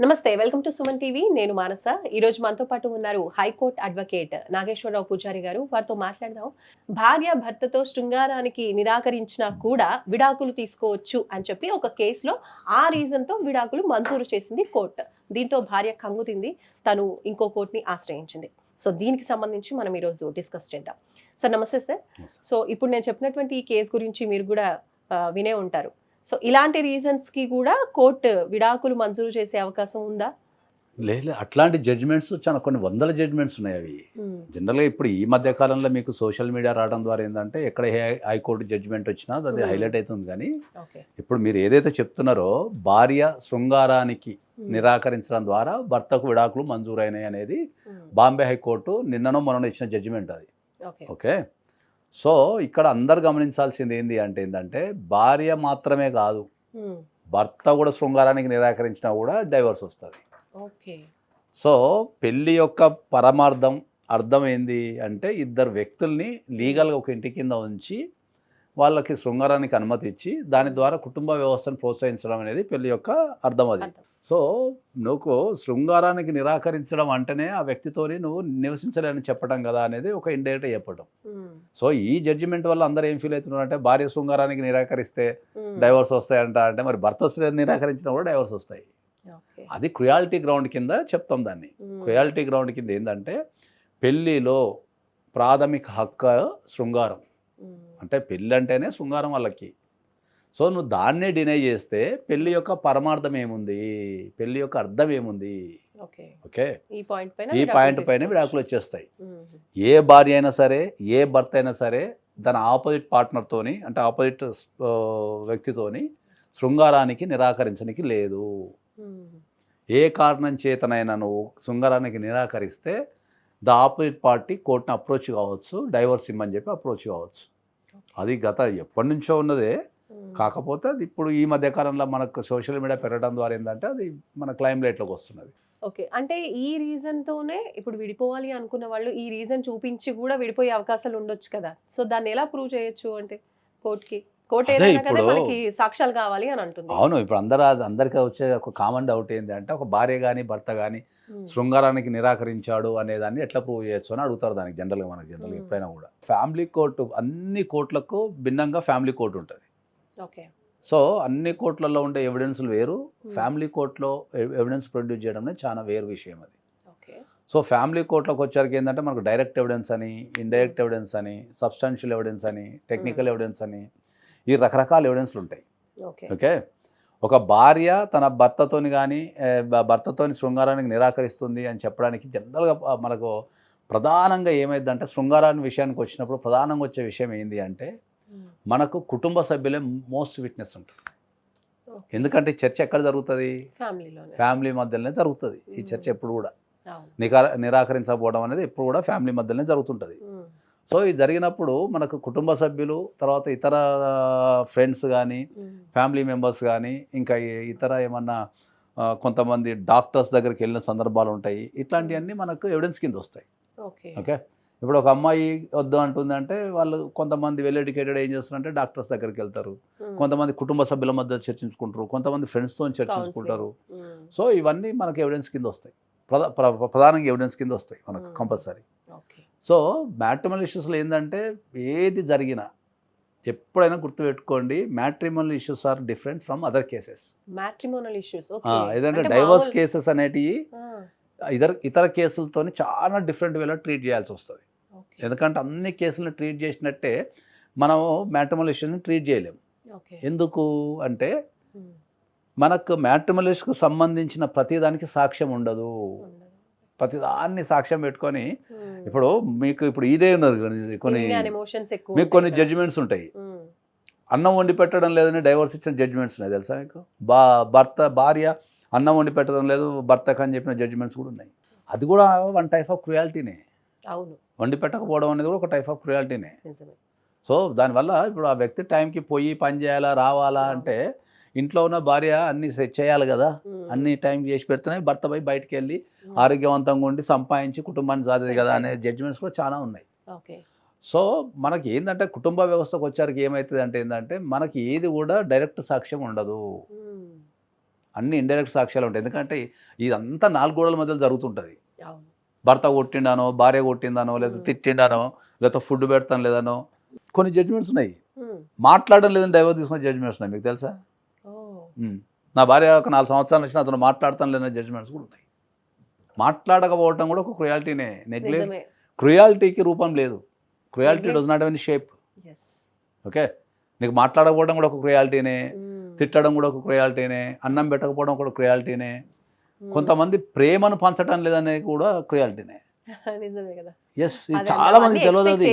నమస్తే welcome to Suman TV. నేను మానస. ఈ రోజు మనతో పాటు ఉన్నారు హైకోర్టు అడ్వకేట్ నాగేశ్వరరావు పూజారి గారు. వారితో మాట్లాడదాం. భార్య భర్తతో శృంగారానికి నిరాకరించినా కూడా విడాకులు తీసుకోవచ్చు అని చెప్పి ఒక కేసులో ఆ రీజన్తో విడాకులు మంజూరు చేసింది కోర్టు. దీంతో భార్య కంగుతింది తను ఇంకో కోర్టుని ఆశ్రయించింది. సో దీనికి సంబంధించి మనం ఈరోజు డిస్కస్ చేద్దాం. సార్ నమస్తే సార్. సో ఇప్పుడు నేను చెప్పినటువంటి ఈ కేసు గురించి మీరు కూడా వినే ఉంటారు. సో ఇలాంటి రీజన్స్కి కూడా కోర్టు విడాకులు మంజూరు చేసే అవకాశం ఉందా? లేదు అట్లాంటి జడ్జిమెంట్స్ చాలా కొన్ని వందల జడ్జిమెంట్స్ ఉన్నాయి అవి. జనరల్గా ఇప్పుడు ఈ మధ్య కాలంలో మీకు సోషల్ మీడియా రావడం ద్వారా ఏంటంటే ఎక్కడ హైకోర్టు జడ్జిమెంట్ వచ్చినా అది. హైలైట్ అవుతుంది కానీ ఇప్పుడు మీరు ఏదైతే చెప్తున్నారో భార్య శృంగారానికి నిరాకరించడం ద్వారా భర్తకు విడాకులు మంజూరైనాయి అనేది బాంబే హైకోర్టు నిన్ననో మొన్న ఇచ్చిన జడ్జిమెంట్ అది. ఓకే? సో ఇక్కడ అందరు గమనించాల్సింది ఏంటి అంటే ఏంటంటే భార్య మాత్రమే కాదు. భర్త కూడా శృంగారానికి నిరాకరించినా కూడా డైవర్స్ వస్తుంది. ఓకే. సో పెళ్ళి యొక్క పరమార్థం అర్థం ఏంది అంటే ఇద్దరు వ్యక్తుల్ని లీగల్గా ఒక ఇంటి కింద ఉంచి వాళ్ళకి శృంగారానికి అనుమతి ఇచ్చి దాని ద్వారా కుటుంబ వ్యవస్థను ప్రోత్సహించడం అనేది పెళ్ళి యొక్క అర్థం అది. సో నువ్వు శృంగారానికి నిరాకరించడం అంటేనే ఆ వ్యక్తితోని నువ్వు నివసించలేని చెప్పడం కదా అనేది ఒక ఇండైరెక్ట్ చెప్పడం. సో ఈ జడ్జిమెంట్ వల్ల అందరూ ఏం ఫీల్ అవుతున్నారు అంటే భార్య శృంగారానికి నిరాకరిస్తే డైవర్స్ వస్తాయంట అంటే మరి భర్త నిరాకరించినా కూడా డైవర్స్ వస్తాయి. అది క్రుయాలిటీ గ్రౌండ్ కింద చెప్తాం దాన్ని. క్రుయాలిటీ గ్రౌండ్ కింద ఏంటంటే పెళ్ళిలో ప్రాథమిక హక్కు శృంగారం. అంటే పెళ్ళి అంటేనే శృంగారం వాళ్ళకి. సో నువ్వు దాన్నే డినై చేస్తే పెళ్ళి యొక్క పరమార్థం ఏముంది? పెళ్ళి యొక్క అర్థం ఏముంది? ఓకే. ఓకే? ఈ పాయింట్ పైన ఈ విడాకులు పాయింట్ పైన తీసుకోవచ్చు. విడాకులు వచ్చేస్తాయి. ఏ భార్య అయినా సరే ఏ భర్త అయినా సరే తన ఆపోజిట్ పార్ట్నర్తోని అంటే ఆపోజిట్ వ్యక్తితోని శృంగారానికి నిరాకరించడానికి లేదు. ఏ కారణం చేతనైనా నువ్వు శృంగారానికి నిరాకరిస్తే ద ఆపోజిట్ పార్టీ కోర్టును అప్రోచ్ కావచ్చు డైవర్స్ ఇమ్మని చెప్పి అప్రోచ్ కావచ్చు. అది గత ఎప్పటి నుంచో ఉన్నదే. కాకపోతే అది ఇప్పుడు ఈ మధ్య కాలంలో మనకు సోషల్ మీడియా పెరగడం ద్వారా ఏంటంటే అది మన క్లైమ్ లైట్లోకి వస్తున్నది. ఓకే. అంటే ఈ రీజన్ తోనే ఇప్పుడు విడిపోవాలి అనుకున్న వాళ్ళు ఈ రీజన్ చూపించి కూడా విడిపోయే అవకాశాలు ఉండొచ్చు కదా. సో దాన్ని ఎలా ప్రూవ్ చేయొచ్చు అంటే కోర్టుకి? కోర్టు అదే ఏదైనా కదా ఇప్పుడు- మనకి సాక్ష్యాలు కావాలి అని అంటుంది. అవును ఇప్పుడు అందరూ అందరికీ వచ్చే ఒక కామన్ డౌట్ ఏంటి అంటే ఒక భార్య కానీ భర్త కానీ. శృంగారానికి నిరాకరించాడు అనేదాన్ని ఎట్లా ప్రూవ్ చేయొచ్చు అని అడుగుతారు దానికి జనరల్గా మనకి జనరల్గా. ఎప్పుడైనా కూడా. ఫ్యామిలీ కోర్టు అన్ని కోర్టులకు భిన్నంగా ఫ్యామిలీ కోర్టు ఉంటుంది. ఓకే. సో అన్ని కోర్టులలో ఉండే ఎవిడెన్స్లు వేరు. ఫ్యామిలీ కోర్టులో ఎవిడెన్స్ ప్రొడ్యూస్ చేయడం అనేది చాలా వేరు విషయం అది. సో ఫ్యామిలీ కోర్టులోకి వచ్చరికి ఏంటంటే మనకు డైరెక్ట్ ఎవిడెన్స్ అని ఇండైరెక్ట్ ఎవిడెన్స్ అని సబ్స్టాన్షియల్ ఎవిడెన్స్ అని టెక్నికల్ ఎవిడెన్స్ అని ఈ రకరకాల ఎవిడెన్స్లు ఉంటాయి. ఓకే. ఓకే? ఒక భార్య తన భర్తతోని కానీ భర్తతోని శృంగారానికి నిరాకరిస్తుంది అని చెప్పడానికి జనరల్గా మనకు ప్రధానంగా ఏమైందంటే శృంగారాన్ని విషయానికి వచ్చినప్పుడు ప్రధానంగా వచ్చే విషయం ఏంటి అంటే. మనకు కుటుంబ సభ్యులే మోస్ట్ విట్నెస్ ఉంటారు. ఓకే. ఎందుకంటే చర్చ ఎక్కడ జరుగుతుంది? ఫ్యామిలీ మధ్యలోనే జరుగుతుంది. ఈ చర్చ. ఎప్పుడు కూడా. నికా నిరాకరించకపోవడం అనేది ఎప్పుడు కూడా ఫ్యామిలీ మధ్యలోనే జరుగుతుంటుంది. సో ఇది జరిగినప్పుడు మనకు కుటుంబ సభ్యులు తర్వాత ఇతర ఫ్రెండ్స్ కానీ. ఫ్యామిలీ మెంబర్స్ కానీ ఇంకా ఇతర ఏమన్నా కొంతమంది డాక్టర్స్ దగ్గరికి వెళ్ళిన సందర్భాలు ఉంటాయి. ఇట్లాంటివన్నీ మనకు ఎవిడెన్స్ కింద వస్తాయి. ఓకే. ఇప్పుడు ఒక అమ్మాయి వద్దు అంటుందంటే వాళ్ళు కొంతమంది వెల్ ఎడ్యుకేటెడ్ ఏం చేస్తారంటే డాక్టర్స్ దగ్గరికి వెళ్తారు. కొంతమంది కుటుంబ సభ్యుల మధ్య చర్చించుకుంటారు. కొంతమంది ఫ్రెండ్స్తో చర్చించుకుంటారు. సో ఇవన్నీ మనకు ఎవిడెన్స్ కింద వస్తాయి. ప్రధా ప్ర- ప్రధానంగా ఎవిడెన్స్ కింద వస్తాయి మనకు. కంపల్సరీ. సో మ్యాట్రిమల్ ఇష్యూస్లో ఏంటంటే ఏది జరిగినా ఎప్పుడైనా గుర్తుపెట్టుకోండి matrimonial issues are different from other cases matrimonial issues ఏదంటే డైవర్స్ కేసెస్ అనేటివి ఇతర ఇతర కేసులతో చాలా డిఫరెంట్ వేలో ట్రీట్ చేయాల్సి వస్తుంది. ఎందుకంటే అన్ని కేసులను ట్రీట్ చేసినట్టే మనం మ్యాట్రిమల్ ఇష్యూస్ని ట్రీట్ చేయలేం ఓకే. ఎందుకు అంటే. మనకు మ్యాట్రిమల్ ఇష్యూకి సంబంధించిన ప్రతిదానికి సాక్ష్యం ఉండదు. ప్రతిదాన్ని సాక్ష్యం పెట్టుకొని. ఇప్పుడు మీకు ఇప్పుడు ఇదే ఉన్నది కొన్ని- మీకు కొన్ని. జడ్జిమెంట్స్ ఉంటాయి. అన్నం వండి పెట్టడం లేదని డైవర్స్ ఇచ్చిన జడ్జిమెంట్స్ ఉన్నాయి తెలుసా మీకు బా భర్త భార్య అన్నం వండి పెట్టడం లేదు భర్తకు అని చెప్పిన జడ్జిమెంట్స్ కూడా ఉన్నాయి అది కూడా వన్ టైప్ ఆఫ్ క్రుయాలిటీనే అవును వండి పెట్టకపోవడం అనేది కూడా ఒక టైప్ ఆఫ్ క్రుయాలిటీనే సో దానివల్ల ఇప్పుడు ఆ వ్యక్తి టైంకి పోయి పని చేయాలా రావాలా అంటే ఇంట్లో ఉన్న భార్య అన్ని సెట్ చేయాలి కదా. అన్ని టైం చేసి పెడితేనే భర్త పోయి బయటికి వెళ్ళి. ఆరోగ్యవంతంగా ఉండి సంపాదించి కుటుంబాన్ని సాధేది కదా అనే జడ్జిమెంట్స్ కూడా చాలా ఉన్నాయి. ఓకే సో మనకి ఏంటంటే కుటుంబ వ్యవస్థకు వచ్చారికి ఏమవుతుంది అంటే ఏంటంటే మనకి ఏది కూడా డైరెక్ట్ సాక్ష్యం ఉండదు. మ్మ్. అన్ని ఇండైరెక్ట్ సాక్ష్యాలు ఉంటాయి. ఎందుకంటే ఇదంతా నాలుగు గోడల మధ్యలో జరుగుతుంటుంది. భర్త కొట్టిండానో భార్య కొట్టిందానో లేదా Hmm. తిట్టిండానో లేదా ఫుడ్ పెడతాను లేదనో కొన్ని జడ్జిమెంట్స్ ఉన్నాయి. మాట్లాడడం లేదని డైవర్స్ తీసుకునే జడ్జిమెంట్స్ ఉన్నాయి. మీకు తెలుసా? ఉమ్. నా భార్య ఒక నాలుగు సంవత్సరాల నుంచి అతను మాట్లాడతాను లేని జడ్జిమెంట్స్ కూడా ఉన్నాయి మాట్లాడకపోవటం కూడా ఒక క్రుయాలిటీనే. నెగ్లెక్ట్ క్రుయాలిటీకి రూపం లేదు. Cruelty. Does not even shape okay? నీకు మాట్లాడకపోవడం కూడా ఒక క్రుయాలిటీనే. తిట్టడం కూడా ఒక క్రుయాలిటీనే. అన్నం పెట్టకపోవడం కూడా క్రుయాలిటీనే. కొంతమంది ప్రేమను పంచడం లేదనే కూడా క్రుయాలిటీనే. ఎస్ చాలా మందికి తెలియదు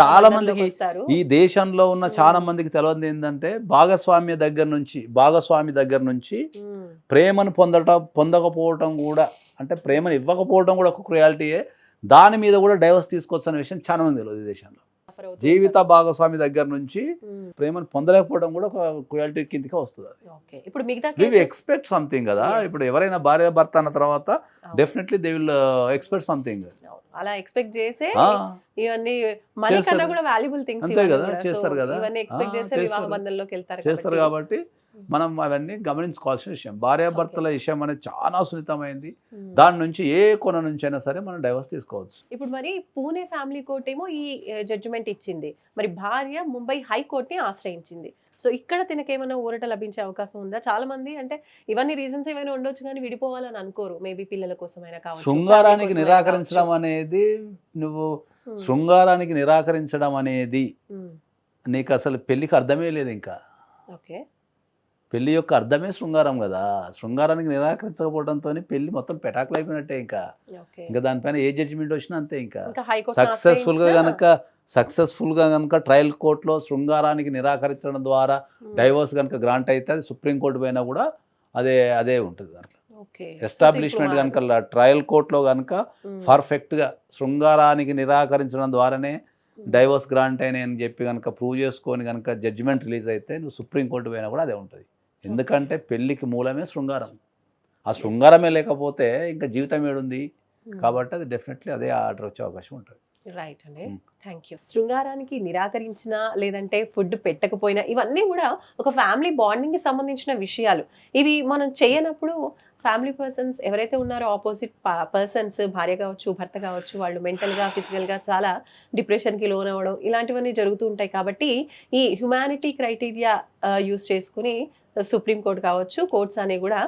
చాలా మందికి. ఈ దేశంలో ఉన్న చాలా. మందికి తెలియదు ఏంటంటే భాగస్వామ్య దగ్గర నుంచి భాగస్వామి దగ్గర నుంచి. ప్రేమను పొందటం పొందకపోవటం కూడా అంటే ప్రేమను ఇవ్వకపోవడం కూడా ఒక క్రుయాలిటీయే దాని మీద కూడా డైవర్స్ తీసుకోవచ్చు విషయం చాలా మంది తెలియదు ఈ దేశంలో జీవిత. భాగస్వామి దగ్గర నుంచి. ప్రేమను పొందలేకపోవడం కూడా ఒక క్రుయాలిటీ కిందకే వస్తుంది అది ఇప్పుడు మిగతా ఎక్స్పెక్ట్ సంథింగ్ కదా. ఇప్పుడు ఎవరైనా భార్య భర్త అన్న తర్వాత. Definitely they will expect something. అలా ఎక్స్పెక్ట్ చేసే ఇవన్నీ మనీ కన్నా. కూడా వాల్యుబుల్ థింగ్స్ అంతే కదా, చేస్తారు కదా. ఇవన్నీ ఎక్స్పెక్ట్ చేసే వివాహ. బంధంలోకి వెళ్తారు చేస్తారు కాబట్టి మనం అవన్నీ గమనించుకోవాల్సిన విషయం భార్యాభర్తల. విషయం అనేది చాలా సున్నితమైంది. దాని నుంచి ఏ కొన నుంచి అయినా సరే మనం డైవర్స్ తీసుకోవచ్చు ఇప్పుడు మరి పూణే ఫ్యామిలీ కోర్ట్ ఏమో ఈ జడ్జిమెంట్ ఇచ్చింది మరి భార్య ముంబై హైకోర్ట్ని ఆశ్రయించింది సో ఇక్కడ తినకేమైనా ఊరట లభించే అవకాశం ఉందా చాలా మంది అంటే ఇవన్నీ రీజన్స్ ఏమైనా ఉండొచ్చు కానీ విడిపోవాలని అనుకోరు మేబీ పిల్లల కోసమైనా కావచ్చు శృంగారానికి నిరాకరించడం. అనేది నువ్వు. శృంగారానికి నిరాకరించడం అనేది. నీకు అసలు పెళ్ళికి అర్థమే లేదు ఇంకా ఓకే పెళ్ళి యొక్క అర్థమే శృంగారం కదా. శృంగారానికి నిరాకరించకపోవడంతో పెళ్ళి మొత్తం పెటాకులు అయిపోయినట్టే ఇంకా ఇంకా దానిపైన ఏ జడ్జిమెంట్ వచ్చినా అంతే ఇంకా. సక్సెస్ఫుల్గా కనుక సక్సెస్ఫుల్గా కనుక ట్రయల్ కోర్టులో శృంగారానికి నిరాకరించడం ద్వారా డైవర్స్ కనుక గ్రాంట్ అయితే అది సుప్రీంకోర్టు పైన కూడా అదే అదే ఉంటుంది దాంట్లో. ఎస్టాబ్లిష్మెంట్ కనుక ట్రయల్ కోర్టులో కనుక పర్ఫెక్ట్గా శృంగారానికి నిరాకరించడం ద్వారానే డైవర్స్ గ్రాంట్ అయినాయి అని చెప్పి కనుక ప్రూవ్ చేసుకొని కనుక జడ్జిమెంట్ రిలీజ్ అయితే నువ్వు సుప్రీంకోర్టు పైన కూడా అదే ఉంటుంది. ఎందుకంటే పెళ్ళికి మూలమే శృంగారం. ఆ శృంగారమే లేకపోతే ఇంకా జీవితం ఏడుంది? కాబట్టి అది డెఫినెట్లీ అదే ఆర్డర్ వచ్చే అవకాశం ఉంటుంది. రైట్ అండి. థ్యాంక్ యూ శృంగారానికి నిరాకరించిన లేదంటే ఫుడ్ పెట్టకపోయినా ఇవన్నీ కూడా ఒక ఫ్యామిలీ బాండింగ్కి సంబంధించిన విషయాలు. ఇవి మనం చేయనప్పుడు ఫ్యామిలీ పర్సన్స్ ఎవరైతే ఉన్నారో ఆపోజిట్ పర్సన్స్ భార్య కావచ్చు భర్త కావచ్చు వాళ్ళు మెంటల్గా ఫిజికల్గా చాలా డిప్రెషన్కి లోన్ అవ్వడం ఇలాంటివన్నీ జరుగుతూ ఉంటాయి. కాబట్టి ఈ హ్యుమానిటీ క్రైటీరియా యూస్ చేసుకుని సుప్రీంకోర్టు కావచ్చు కోర్ట్స్ అనేవి కూడా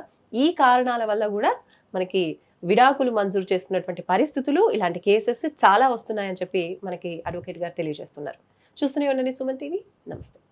ఈ కారణాల వల్ల కూడా మనకి విడాకులు మంజూరు చేస్తున్నటువంటి పరిస్థితులు ఇలాంటి కేసెస్ చాలా వస్తున్నాయని చెప్పి మనకి అడ్వకేట్ గారు తెలియజేస్తున్నారు. చూస్తూనే ఉండండి సుమన్ టీవీ. నమస్తే.